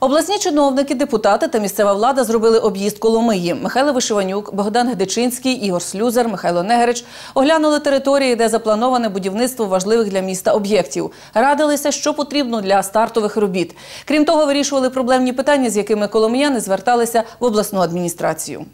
Обласні чиновники, депутати та місцева влада зробили об'їзд Коломиї. Михайло Вишиванюк, Богдан Гдичинський, Ігор Слюзер, Михайло Негерич оглянули території, де заплановане будівництво важливих для міста об'єктів. Радилися, що потрібно для стартових робіт. Крім того, вирішували проблемні питання, з якими коломияни зверталися в обласну адміністрацію.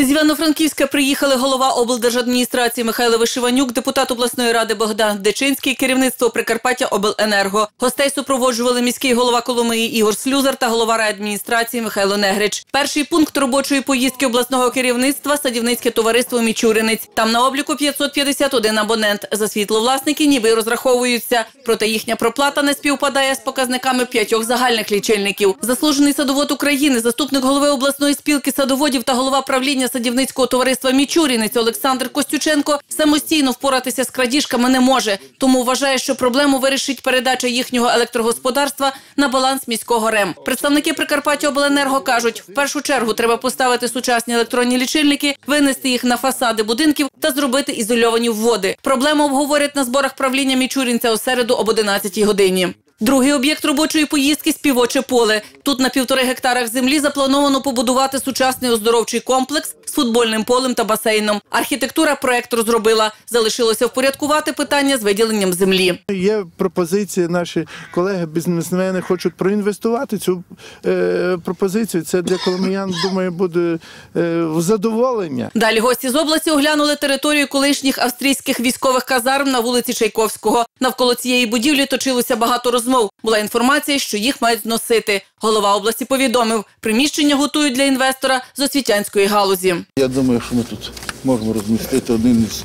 З Івано-Франківська приїхали голова облдержадміністрації Михайло Вишиванюк, депутат обласної ради Богдан Дечинський, керівництво Прикарпаття Обленерго. Гостей супроводжували міський голова Коломиї Ігор Слюзар та голова райадміністрації Михайло Негрич. Перший пункт робочої поїздки обласного керівництва садівницьке товариство Мічуринець. Там на обліку 551 абонент. За світловласники ніби розраховуються. Проте їхня проплата не співпадає з показниками п'ятьох загальних лічильників. Заслужений садовод України, заступник голови обласної спілки садоводів та голова правління садівницького товариства Мічурінець Олександр Костюченко самостійно впоратися з крадіжками не може. Тому вважає, що проблему вирішить передача їхнього електрогосподарства на баланс міського РЕМ. Представники Прикарпаття Обленерго кажуть, в першу чергу треба поставити сучасні електронні лічильники, винести їх на фасади будинків та зробити ізольовані вводи. Проблему обговорять на зборах правління Мічурінця у середу об 11 годині. Другий об'єкт робочої поїздки співоче поле. Тут на півтори гектарах землі заплановано побудувати сучасний оздоровчий комплекс з футбольним полем та басейном. Архітектура проект розробила. Залишилося впорядкувати питання з виділенням землі. Є пропозиції, наші колеги бізнесмени хочуть проінвестувати цю е, пропозицію. Це для коломиян, думаю, буде е, в задоволення. Далі гості з області оглянули територію колишніх австрійських військових казарм на вулиці Чайковського. Навколо цієї будівлі точилося багато розмов. Була інформація, що їх мають зносити. Голова області повідомив, приміщення готують для інвестора з освітянської галузі. Я думаю, що ми тут можемо розмістити один із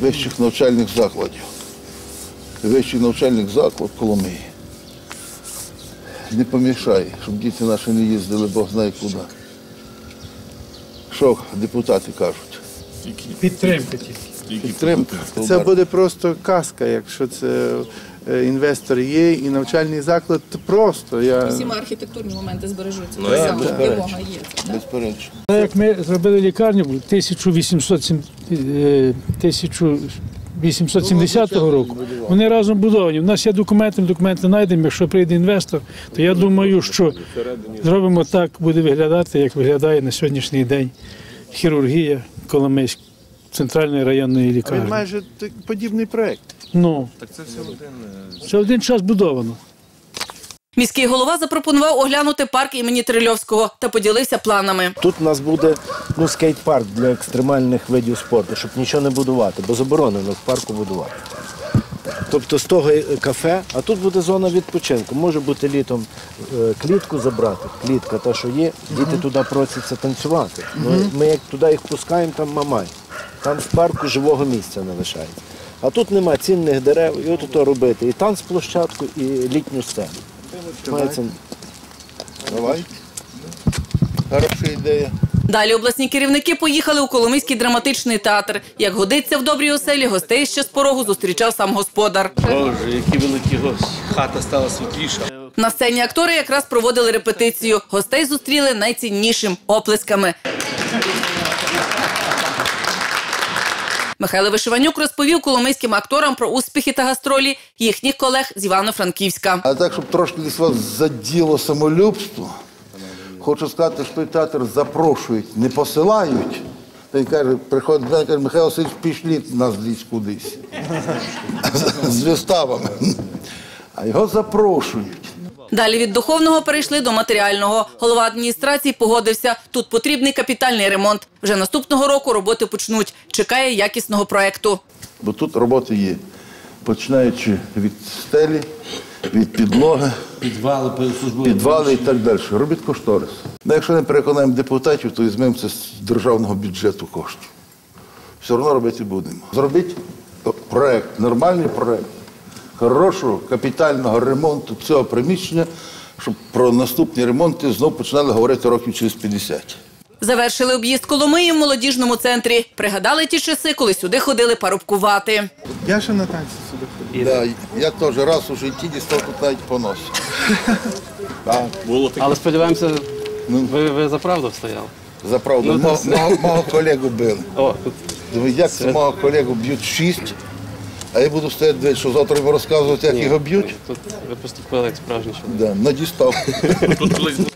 вищих навчальних закладів. Вищий навчальний заклад Коломиї. Не помішає, щоб діти наші не їздили, Бог знає куди. Що депутати кажуть? Підтримка тільки. Підтримка. Це буде просто казка, якщо це інвестор є і навчальний заклад. Просто я архітектурні моменти збережуться. Так, Саме безперечно. є. Так як ми зробили лікарню 1800, е, 1870 року, вони разом будовані. У нас є документи, документи знайдемо. Якщо прийде інвестор, то я думаю, що зробимо так, буде виглядати, як виглядає на сьогоднішній день хірургія Коломийськ, центральної районної лікарні. він майже подібний проект. Ну, так це все один час будовано. Міський голова запропонував оглянути парк імені Трильовського та поділився планами. Тут у нас буде ну, скейт-парк для екстремальних видів спорту, щоб нічого не будувати, бо заборонено в парку будувати. Тобто з того е, кафе, а тут буде зона відпочинку. Може бути літом е, клітку забрати, клітка та, що є, діти туди просяться танцювати. Ми, ми як туди їх пускаємо, там мамай. Там в парку живого місця не лишається. А тут нема цінних дерев, і от то робити. І танцплощадку, і літню сцену. Мається Давай. Хороша ідея. Далі обласні керівники поїхали у Коломийський драматичний театр. Як годиться в добрій оселі, гостей ще з порогу зустрічав сам господар. Боже, які великі гості. Хата стала світліша. На сцені актори якраз проводили репетицію. Гостей зустріли найціннішим оплесками. Михайло Вишиванюк розповів коломийським акторам про успіхи та гастролі їхніх колег з Івано-Франківська. А так, щоб трошки десь вас заділо самолюбство, хочу сказати, що театр запрошують, не посилають. Та він каже, приходить мене, каже, Михайло Васильович, пішліть нас десь кудись. З виставами. А його запрошують. Далі від духовного перейшли до матеріального. Голова адміністрації погодився. Тут потрібний капітальний ремонт. Вже наступного року роботи почнуть. Чекає якісного проекту. Бо тут роботи є. Починаючи від стелі, від підлоги, Підвали, підвали і так далі. Робіть кошторис. Ну, якщо не переконаємо депутатів, то візьмемо це з державного бюджету коштів. Все одно робити будемо. Зробіть проект, нормальний проект хорошого капітального ремонту цього приміщення, щоб про наступні ремонти знов починали говорити років через 50. Завершили об'їзд Коломиї в молодіжному центрі. Пригадали ті часи, коли сюди ходили парубкувати. Я ще на танці сюди ходив. Да, я теж раз у житті дістав тут навіть по носі. Так, Але сподіваємося, ви, ви за правду стояли. за правду, Ну, мого, мого, мого колегу били. О, тут як це мого колегу б'ють шість, А я буду стояти десь, що завтра йому розказувати, як його б'ють. Тут ви поступили як справжній чоловік. Да, надістав.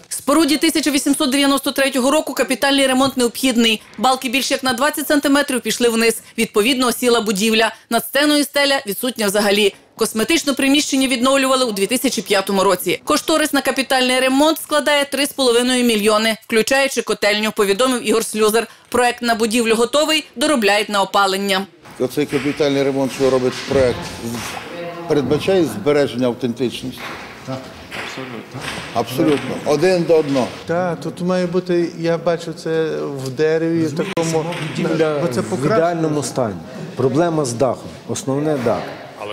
Споруді 1893 року капітальний ремонт необхідний. Балки більше як на 20 сантиметрів пішли вниз. Відповідно, осіла будівля. Над сценою стеля відсутня взагалі. Косметично приміщення відновлювали у 2005 році. Кошторис на капітальний ремонт складає 3,5 мільйони, включаючи котельню, повідомив Ігор Слюзер. Проект на будівлю готовий, доробляють на опалення. Оцей капітальний ремонт, що робить проект, передбачає збереження автентичності. Так, абсолютно. Абсолютно. Один до одного. Так, тут має бути, я бачу це в дереві, в такому. Бо це в ідеальному стані. Проблема з дахом. Основне дах.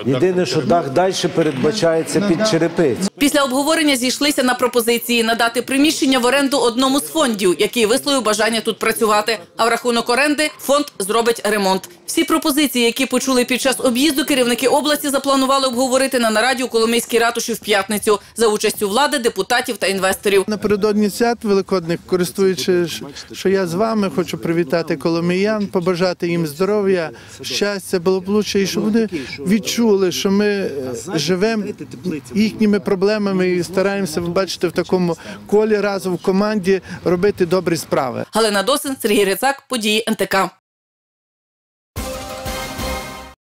Єдине, що дах далі передбачається під черепиць. Після обговорення зійшлися на пропозиції надати приміщення в оренду одному з фондів, який висловив бажання тут працювати. А в рахунок оренди фонд зробить ремонт. Всі пропозиції, які почули під час об'їзду, керівники області запланували обговорити на нараді у Коломийській ратуші в п'ятницю за участю влади, депутатів та інвесторів. Напередодні свят великодних, користуючись, що я з вами хочу привітати коломиян, побажати їм здоров'я, щастя, благополуччя, і щоб вони відчули, що ми живемо їхніми проблемами і стараємося, ви бачите, в такому колі разом в команді робити добрі справи. Галина Досин, Сергій Рицак, події НТК.